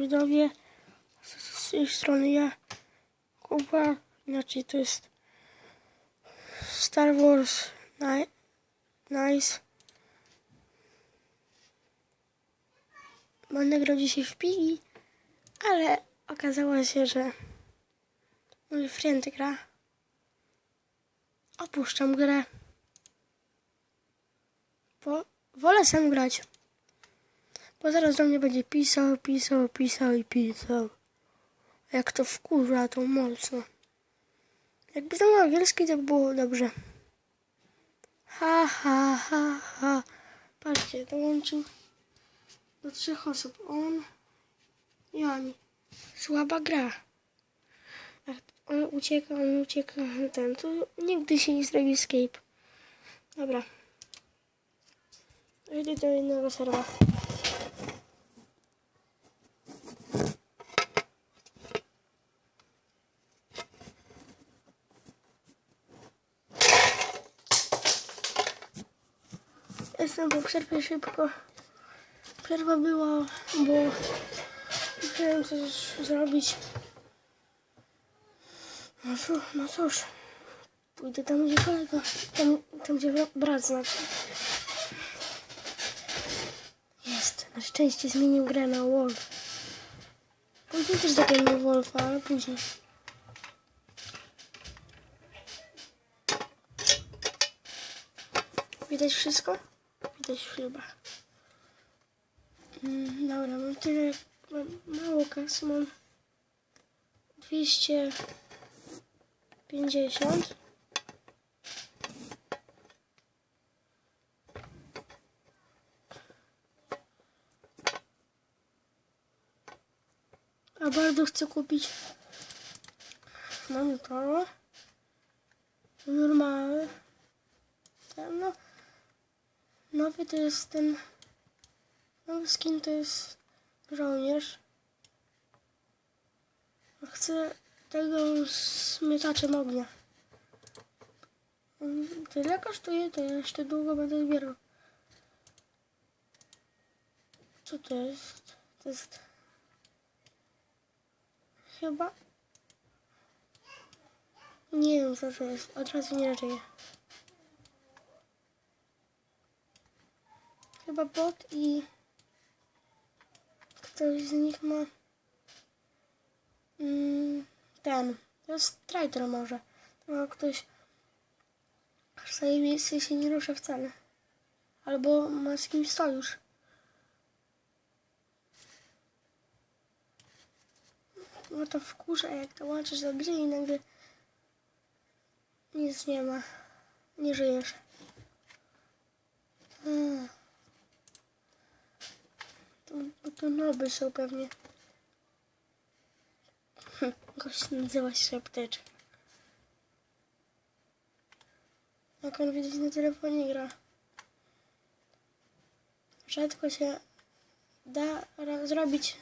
widzowie. Z, z tej strony ja, Kuba. Inaczej to jest Star Wars Ni- Nice. Będę grał dzisiaj w Pigi, ale okazało się, że mój friend gra. Opuszczam grę. Bo wolę sam grać. Bo zaraz do mnie będzie pisał, pisał, pisał i pisał. Jak to wkurza, to mocno. Jakby znał angielski, to by było dobrze. Ha, ha, ha, ha. Patrzcie, dołączył do trzech osób. On i oni. Słaba gra. On ucieka, on ucieka, ten. To nigdy się nie zrobi escape. Dobra. Idę do innego serwa. Jestem po przerwie szybko. Przerwa była, bo musiałem coś zrobić. No, cóż, no cóż, pójdę tam, gdzie kolega, tam, tam gdzie bra- brat znaczy. Jest, na szczęście zmienił grę na Wolf. Później też zagramy w Wolfa, ale później. Widać wszystko? Widać chyba. Mm, dobra, mam tyle, mam mało kasy, mam 250. A bardzo chcę kupić. Mam to. Normalny. Ten, no. Nowy to jest ten. Nowy skin to jest żołnierz. Chcę tego z miotaczem ognia. Tyle kosztuje, to ja jeszcze długo będę zbierał. Co to jest? To jest... Chyba... Nie wiem co to jest, od razu nie żyję. Chyba bot i... Ktoś z nich ma... Mm, ten. To jest traitor może. To ktoś... W swojej miejscu się nie rusza wcale. Albo ma z kimś sojusz. No to wkurza, jak to łączysz do gry i nagle nic nie ma. Nie żyjesz. A. To, to noby są pewnie. Gość nazywa się Apteczka. Jak on widać na telefonie gra. Rzadko się da zrobić